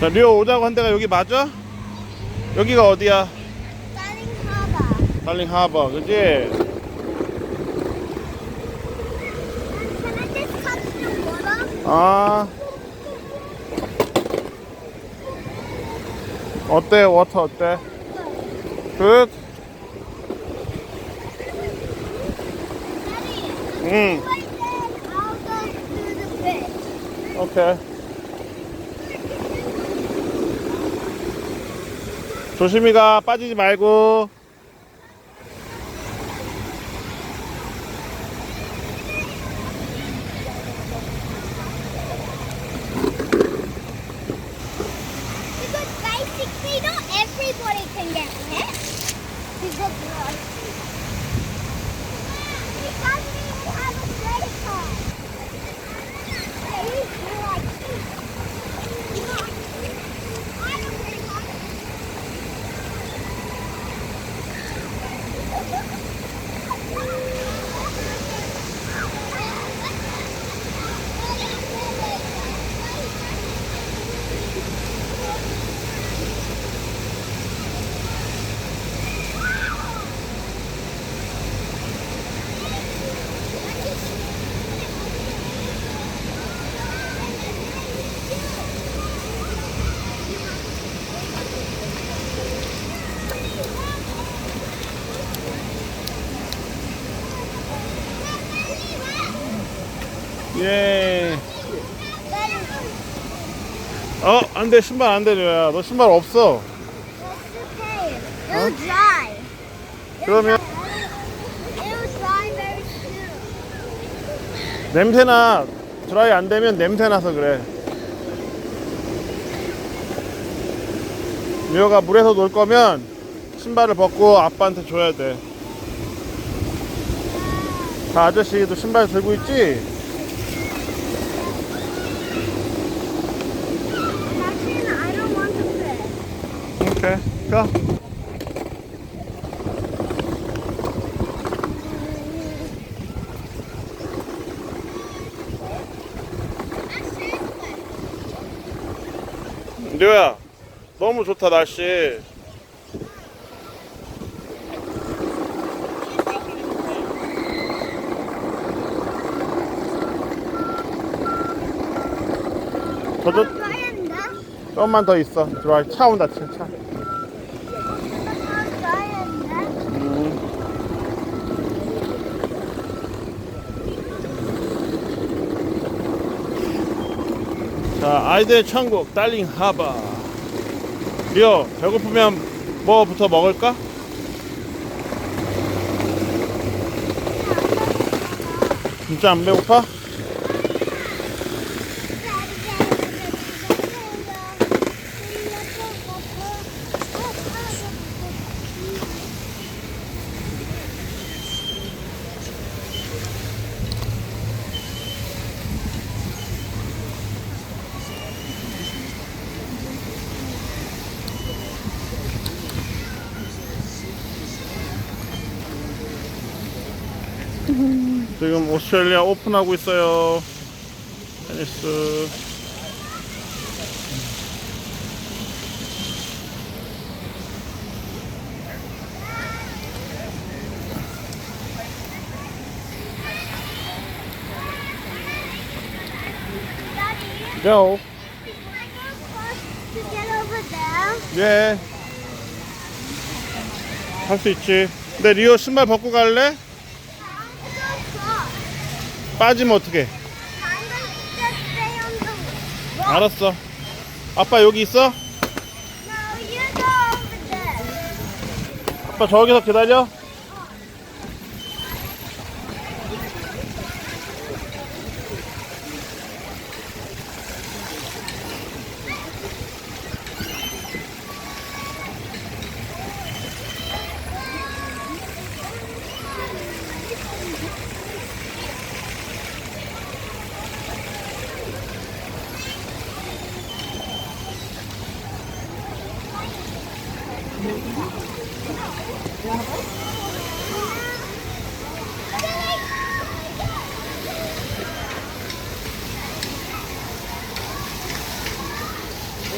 자, 리오 오자고 한 데가 여기 맞아? 여기가 어디야? Darling Harbor. 달링 하버, 그지? 아. 어때? 워터 어때? 굿? 응. 오케이. 조심히 가, 빠지지 말고. Because not everybody can get hit. Because 안 돼. 신발 안 돼, 리오야. 너 신발 없어. It'll dry. 그러면 It'll dry very soon. 냄새나 드라이 안 되면 냄새 나서 그래. 리오가 물에서 놀 거면 신발을 벗고 아빠한테 줘야 돼. 다 아저씨도 신발 들고 있지? Actually, I don't want to play. 오케이. 가. 리오야, 너무 좋다 날씨. 저저 Dry인데? 조금만 더 있어. 들어와. 차 온다, 차. 차. dry인데? 자, 아이들 천국 달링 하바. 리오, 배고프면 뭐부터 먹을까? 진짜 안 배고파? 지금 오스트레일리아 오픈하고 있어요. 테니스. Go? 예. 할 수 있지. 근데 리오 신발 벗고 갈래? I'm gonna go across. 빠지면 어떡해? 알았어. 아빠 여기 있어? 아빠 저기서 기다려.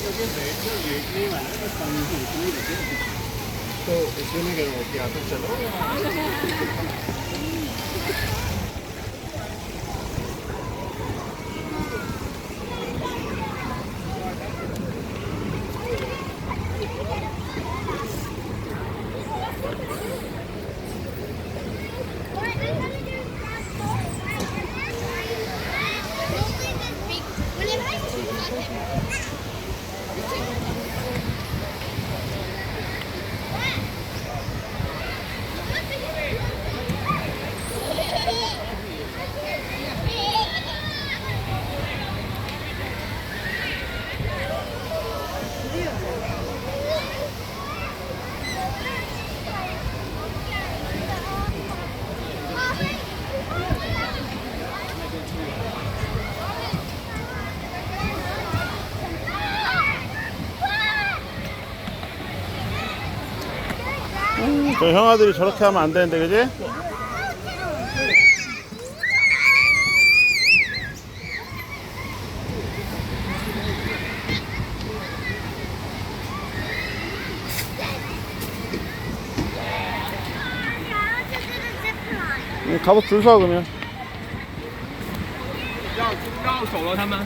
तो इसलिए मैं कह रहा हूँ कि आप चलो। 저 형아들이 저렇게 하면 안 되는데 그지? 응, 가서 줄 서 그러면 绕绕走了他们。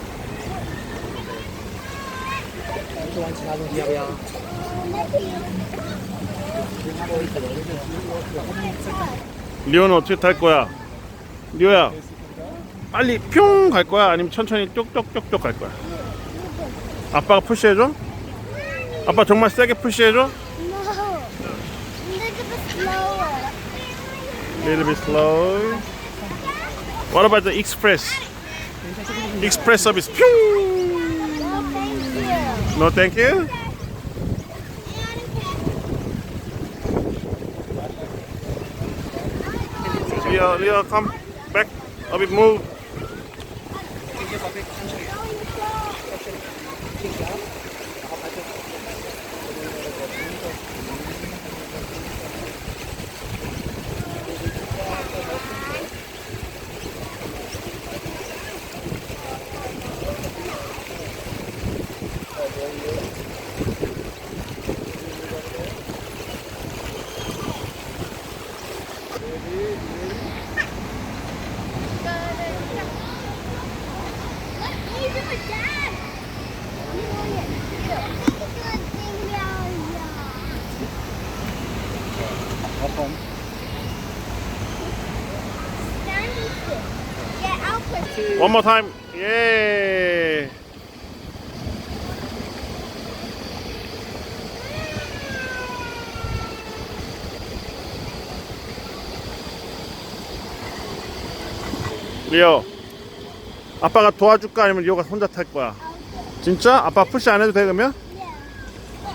리오는 어떻게 탈 거야? 리오야 빨리 뿅 갈 거야? 아니면 천천히 쪽쪽쪽쪽 갈 거야? 아빠가 푸시해줘? 아빠 정말 세게 푸시해줘? Little bit slow. What about the express? Express service. 뿅! No, thank you. Thank you. Leo, Leo, come back. A bit move. Push. One more time. Yeah. 리오. 아빠가 도와줄까 아니면 리오가 혼자 탈 거야? 진짜? 아빠 푸시 안 해도 돼 그러면?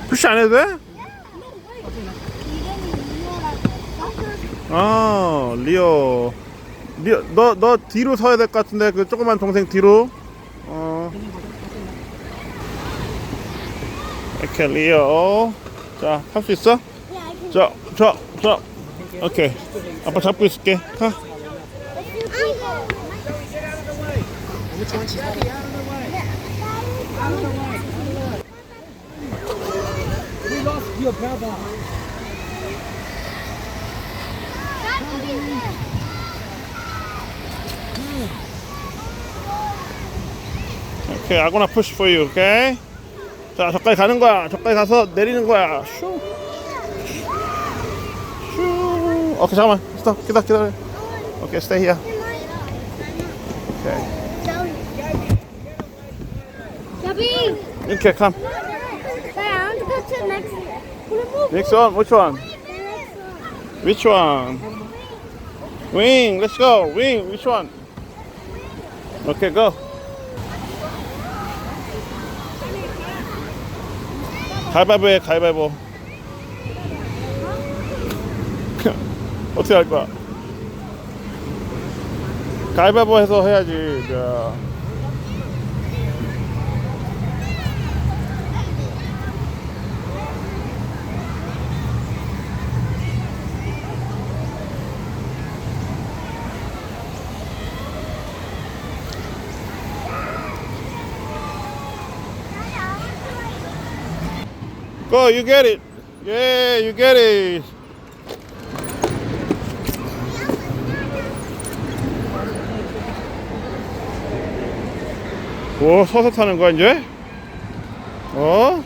푸시 안 해도 돼? 아 리오 리오 너 너 뒤로 서야 될 것 같은데 그 조그만 동생 뒤로 어 이렇게 리오 자할수 있어? 자자자 오케이 아빠 잡고 있을게 가 Let's do people. Which one? She's out of the way. Out of the way. We lost your brother. 오케이 아고나 푸시 for you 오케이 자 저까지 가는 거야. 저까지 가서 내리는 거야. 슈. 슈. 오케이 잠깐만. 스톱. 기다려 기다려. 오케이 stay here 오케이 Gabby! 이렇게 감 Hey, I want to go to the next one. Next one, which one? Next one. Which one? Wing, let's go. Wing, which one? Okay, go. 가위바위보 해, 가위바위보. 어떻게 할 거야? 가위바위보 해서 해야지. 자. Go, you get it. Yeah, you get it. 오, 서서 타는 거야, 이제? 어?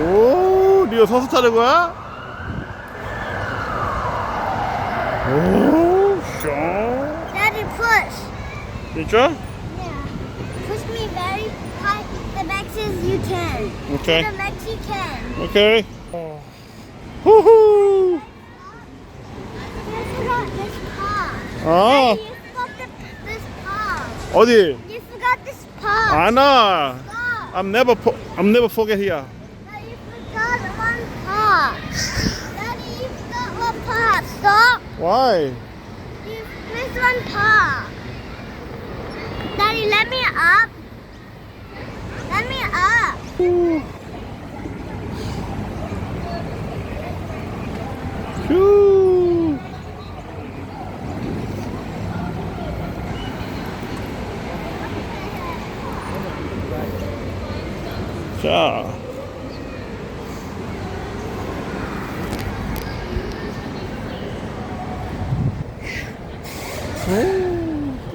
오, 리오 서서 타는 거야? 오, 슝. Daddy, push. 진짜? The max is you can. 오케이. The max you can. 오케이. 후후. You forgot this paw. 아, Daddy, you forgot the, this paw. 어디? You forgot this paw. 아나. Stop. I'm never fo- I'm never forget here. Daddy, you forgot one paw. Daddy, you forgot one paw. Stop. Why? You missed one paw. Daddy, let me up. Let me up. 휴. 자.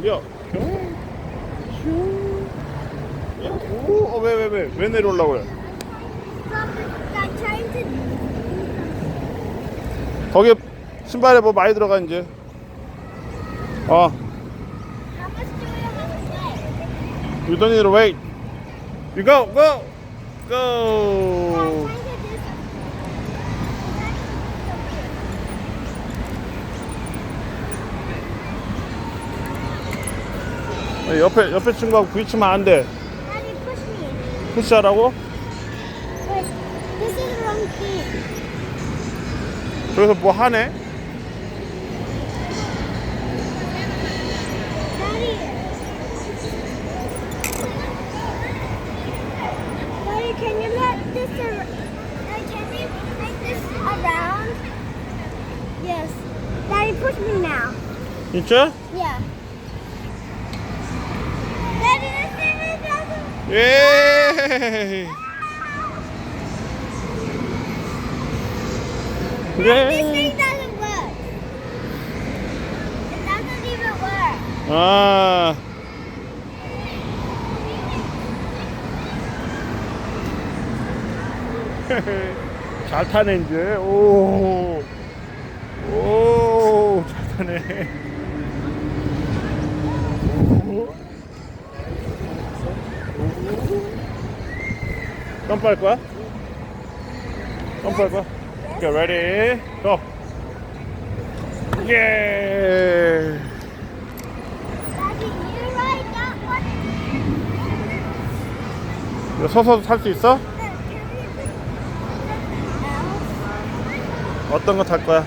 야, 오, 어, 왜, 내려오려고 그래? 거기 신발에 뭐 많이 들어가 이제. 어, you don't need to wait. You go, go, go. 옆에 옆에 친구하고 부딪히면 안 돼. 푸시하라고? 그래서 뭐 하네? Can you let this ar- uh, can you make this around? Yes. Daddy, push me now. 진짜? Yeah. Daddy. 예. 예. doesn't work. It doesn't even work. 아. 잘 타네 이제. 오. 오, 잘 타네. 점프할 거야? 점프할 거야? Okay, ready? Go. 예. 이거 서서 탈수 있어? 어떤 거 탈 거야?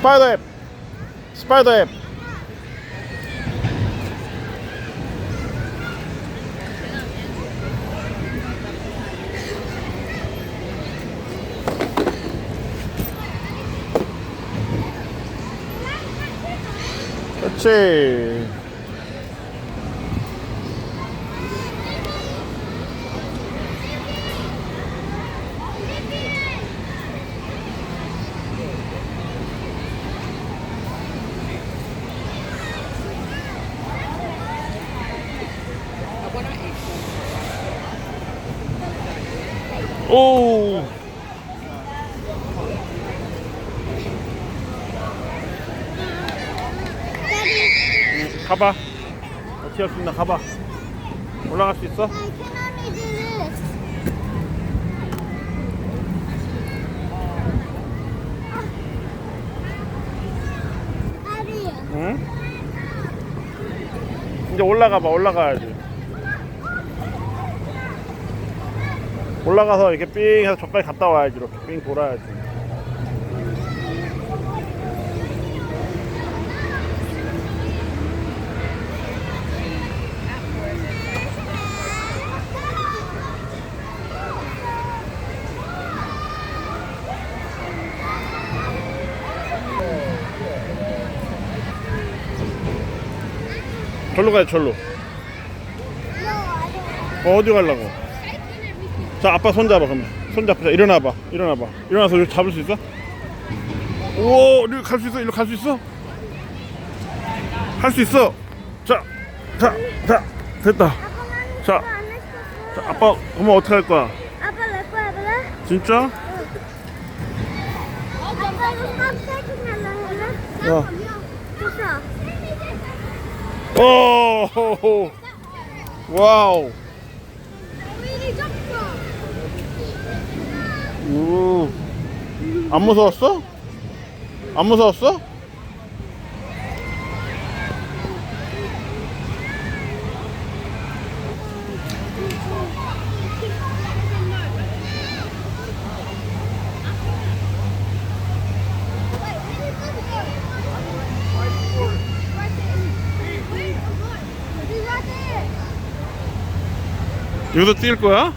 스파이더 앱 스파이더 앱 그렇지 오. 가봐. 어떻게 할 수 있나 가봐. 올라갈 수 있어? 응? 이제 올라가 봐. 올라가야지. 올라가서 이렇게 삥 해서 저까지 갔다 와야지. 이렇게 삥 돌아야지. 절로 가야 절로. 어, 어디 가려고? 자, 아빠 손 잡아 그러면. 손 잡자. 일어나 봐. 일어나 봐. 일어나서 이렇게 잡을 수 있어? 오, 이리 갈수 있어? 이리 갈 수 있어? 할 수 있어. 자, 자, 자, 됐다. 자, 자, 아빠 그러면 어떻게 할 거야? 아빠 내 거야 그래? 진짜? 아빠 이거 깜짝이 날라 야. 됐어. 오, 호호. 와우. 잡고. 우. 안 무서웠어? 안 무서웠어? 여기서 뛸 거야?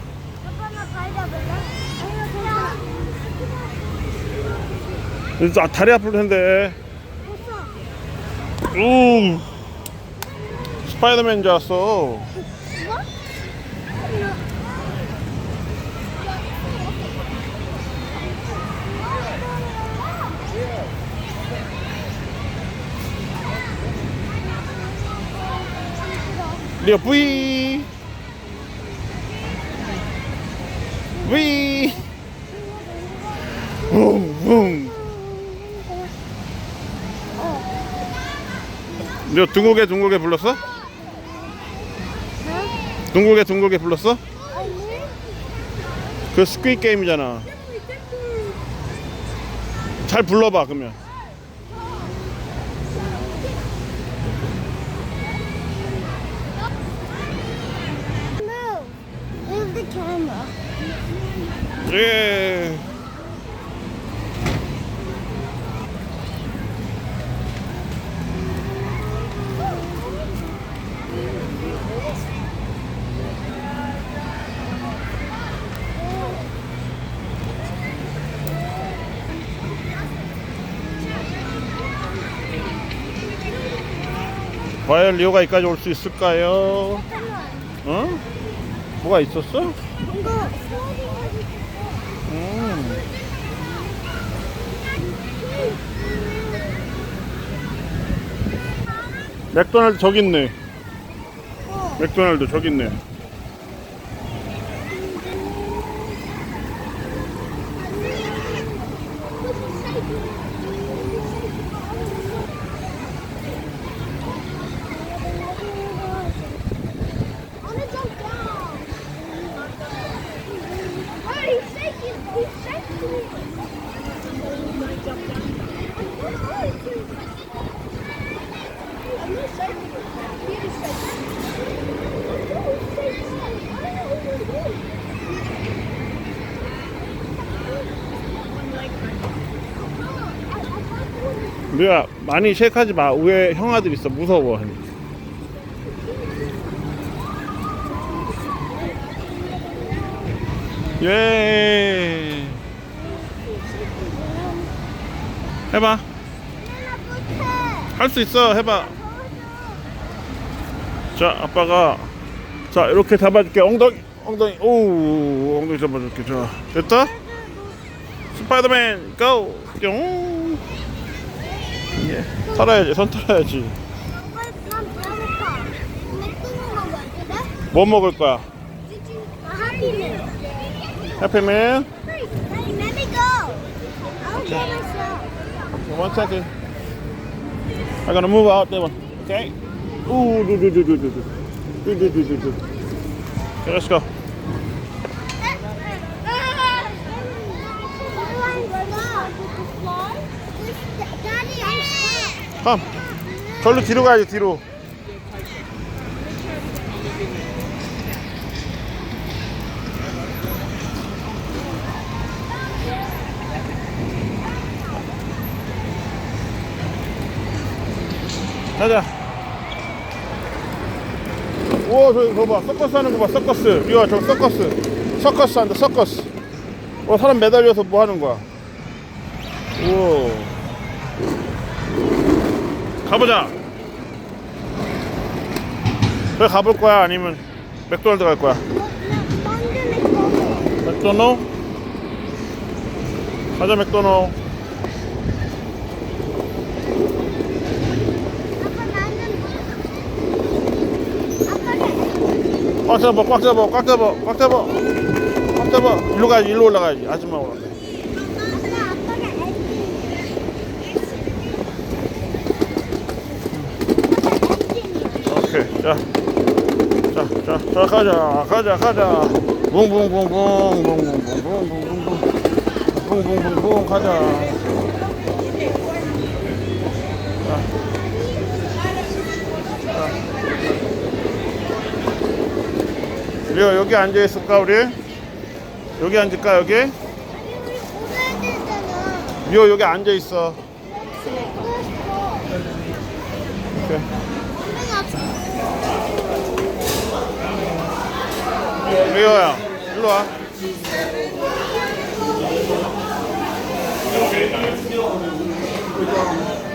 진짜 아, 다리 아플 텐데. 우. 스파이더맨인 줄 알았어. 리어 브이. 브이. 웅웅. 너 둥글게 둥글게 불렀어? 둥글게 둥글게 불렀어? 그 스퀴 게임이잖아. 잘 불러봐 그러면. Move the camera. 예. 과연 리오가 여기까지 올 수 있을까요? 어? 뭐가 있었어? 맥도날드 저기 있네. 맥도날드 저기 있네. 뭐야 많이 쉐이크하지 마. 위에 형아들 있어 무서워. 예. 해봐. 할 수 있어. 해봐. 자, 아빠가 자 이렇게 잡아줄게. 엉덩이, 엉덩이. 오, 엉덩이 잡아줄게. 자, 됐다. 스파이더맨, 고! 뿅. 예. 털어야지. 손 털어야지. 난 배고파. 근데 끊는 거 같거든? 뭐 먹을 거야? Happy man. Daddy, let me go. Get myself. One second. I'm gonna move out there one. Okay. Ooh, do do do do do do. Do do do do do. Okay, let's go. Come. 절로 뒤로 가야지 뒤로. 가자. 오, 저기 저거 봐. 서커스 하는 거 봐. 서커스. 이거 저 서커스. 서커스 한다. 서커스. 어, 사람 매달려서 뭐 하는 거야? 오. 가보자. 저기 가볼 거야? 아니면 맥도날드 갈 거야? 맥도노? 가자 맥도노. 꽉 잡아, 꽉 잡아, 꽉 잡아, 꽉 잡아, 꽉 잡아. 일로 가야지, 일로 올라가야지. 아줌마 올라. 자, 자, 자, 자, 가자, 가자, 가자. 붕붕붕붕, 붕붕붕붕붕붕붕, 붕붕붕붕 가자. 자, 자. 우리 여기 앉아 있을까 우리? 여기 앉을까 여기? 미호 여기 앉아 있어. 리오야 일로 와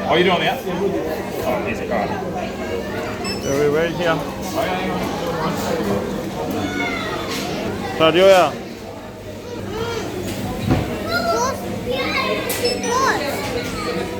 어, 이리 오네요? 어, 이 색깔. Very well here. 자, 리오야.